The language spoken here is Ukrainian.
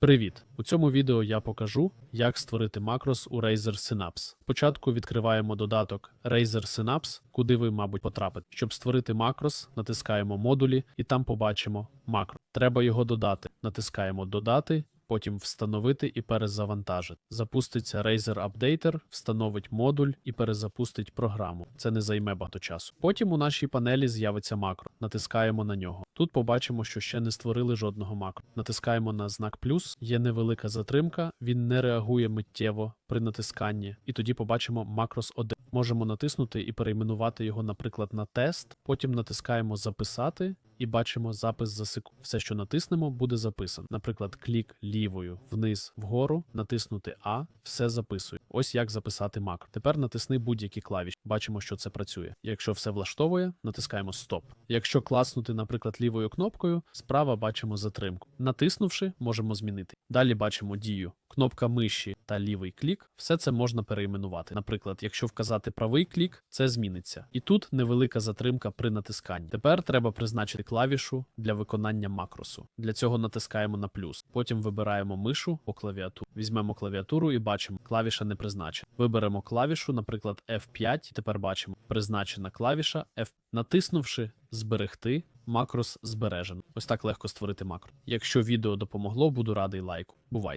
Привіт! У цьому відео я покажу, як створити макрос у Razer Synapse. Спочатку відкриваємо додаток Razer Synapse, куди ви, мабуть, потрапите. Щоб створити макрос, натискаємо модулі і там побачимо макро. Треба його додати. Натискаємо Додати, потім встановити і перезавантажити. Запуститься Razer Updater, встановить модуль і перезапустить програму. Це не займе багато часу. Потім у нашій панелі з'явиться макро. Натискаємо на нього. Тут побачимо, що ще не створили жодного макро. Натискаємо на знак плюс, є невелика затримка, він не реагує миттєво при натисканні, і тоді побачимо макрос 1. Можемо натиснути і перейменувати його, наприклад, на тест. Потім натискаємо записати і бачимо запис за секунду. Все, що натиснемо, буде записано. Наприклад, клік лівою вниз вгору, натиснути А, все записує. Ось як записати макро. Тепер натисни будь-які клавіші. Бачимо, що це працює. Якщо все влаштовує, натискаємо стоп. Якщо класнути, наприклад, лівою кнопкою, справа бачимо затримку. Натиснувши, можемо змінити. Далі бачимо дію. Кнопка миші та лівий клік, все це можна перейменувати. Наприклад, якщо вказати правий клік, це зміниться. І тут невелика затримка при натисканні. Тепер треба призначити клавішу для виконання макросу. Для цього натискаємо на плюс. Потім вибираємо мишу по клавіатурі. Візьмемо клавіатуру і бачимо, клавіша не призначена. Виберемо клавішу, наприклад, F5. Тепер бачимо призначена клавіша F. Натиснувши зберегти, макрос збережено. Ось так легко створити макро. Якщо відео допомогло, буду радий лайку. Бувайте!